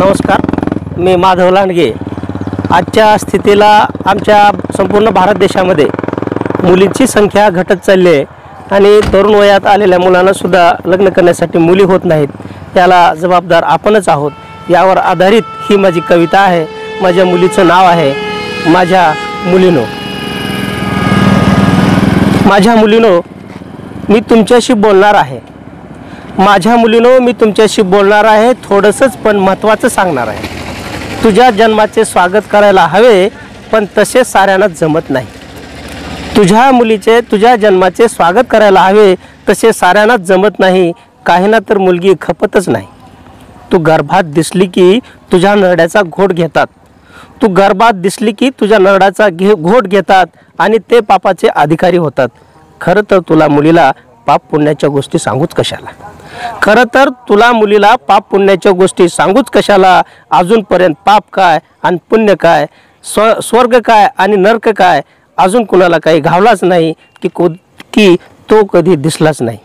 नमस्कार मी माधव लांडगे. आजच्या स्थितीला आमच्या संपूर्ण भारत देशामध्ये मुलींची संख्या घटत चालली आहे आणि तरुण वयात आलेल्या मुलांनासुद्धा लग्न करण्यासाठी मुली होत नाहीत. त्याला जबाबदार आपणच आहोत. यावर आधारित ही माझी कविता आहे. माझ्या मुलीचं नाव आहे माझ्या मुलीनो. माझ्या मुलीनो मी तुमच्याशी बोलणार आहे. माझ्या मुलीनो मी तुमच्याशी बोलणार आहे थोडंसंच पण महत्त्वाचं सांगणार आहे. तुझ्या जन्माचे स्वागत करायला हवे पण तसे साऱ्यांना जमत नाही. तुझ्या मुलीचे तुझ्या जन्माचे स्वागत करायला हवे तसे साऱ्यांनाच जमत नाही काहींना तर मुलगी खपतच नाही. तू गर्भात दिसली की तुझ्या नरड्याचा घोट घेतात. तू गर्भात दिसली की तुझ्या नरड्याचा घे घोट घेतात आणि ते पापाचे अधिकारी होतात. खरं तर तुला मुलीला पाप पुण्याच्या गोष्टी सांगूच कशाला? खरं तर तुला मुलीला पाप पुण्याच्या गोष्टी सांगूच कशाला? अजूनपर्यंत पाप काय आणि पुण्य काय? स्व स्वर्ग काय आणि नर्क काय? अजून कुणाला काही घावलाच नाही की को की तो कधी दिसलाच नाही.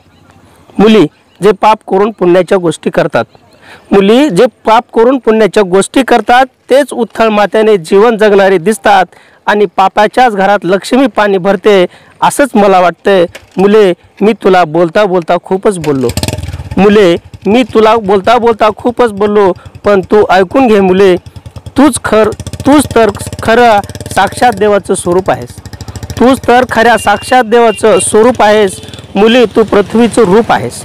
मुली जे पाप करून पुण्याच्या गोष्टी करतात मुली जे पाप करून पुण्याच्या गोष्टी करतात तेच उत्थळ मात्याने जीवन जगणारे दिसतात आणि पापाच्याच घरात लक्ष्मी पाणी भरते असंच मला वाटतंय. मुले मी तुला बोलता बोलता खूपच बोललो. मुले मी तुला बोलता बोलता खूपच बोललो पण तू ऐकून घे मुले तूच खर तूच तर खरं साक्षात देवाचं स्वरूप आहेस. तूच तर खऱ्या साक्षात देवाचं स्वरूप आहेस. मुली तू पृथ्वीचं रूप आहेस.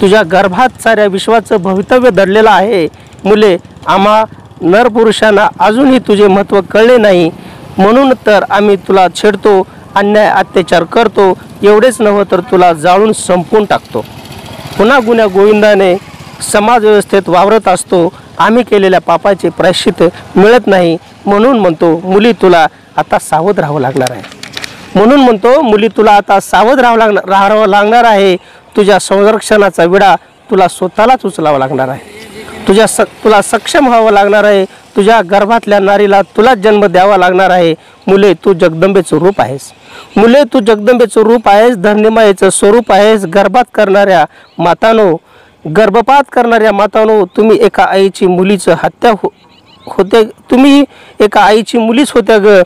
तुझ्या गर्भात साऱ्या विश्वाचं भवितव्य दडलेलं आहे. मुले आम्हा नरपुरुषांना अजूनही तुझे महत्त्व कळले नाही. म्हणून तर आम्ही तुला छेडतो अन्याय अत्याचार करतो एवढेच नव्हं तर तुला जाळून संपवून टाकतो. पुन्हा गुन्ह्या गोविंदाने समाजव्यवस्थेत वावरत असतो. आम्ही केलेल्या पापाचे प्रायश्चित मिळत नाही. म्हणून म्हणतो मुली तुला आता सावध राहावं लागणार आहे. म्हणून म्हणतो मुली तुला आता सावध राहावं लागणार राहावं लागणार आहे. तुझ्या संरक्षणाचा विडा तुला स्वतःलाच उचलावा लागणार आहे. तुझ्या स तुला सक्षम व्हावं लागणार आहे. तुझ्या गर्भातल्या नारीला तुलाच जन्म द्यावा लागणार आहे. मुले तू जगदंबेचं रूप आहेस. मुले तू जगदंबेचं रूप आहेस. धन्यमायेचं स्वरूप आहेस. गर्भात करणाऱ्या मातानो गर्भपात करणाऱ्या मातानो तुम्ही एका आईची मुलीचं हत्या हो होते तुम्ही एका आईची मुलीच होत्या ग.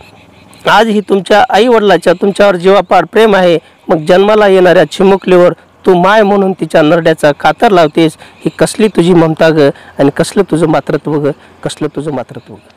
आज ही तुमच्या आई वडिलाच्या तुमच्यावर जीवापाड प्रेम आहे. मग जन्माला येणाऱ्या चिमुकलीवर तू माय म्हणून तिच्या नरड्याचा कातर लावतेस ही कसली तुझी ममता ग? आणि कसलं तुझं मातृत्व ग? कसलं तुझं मातृत्व ग?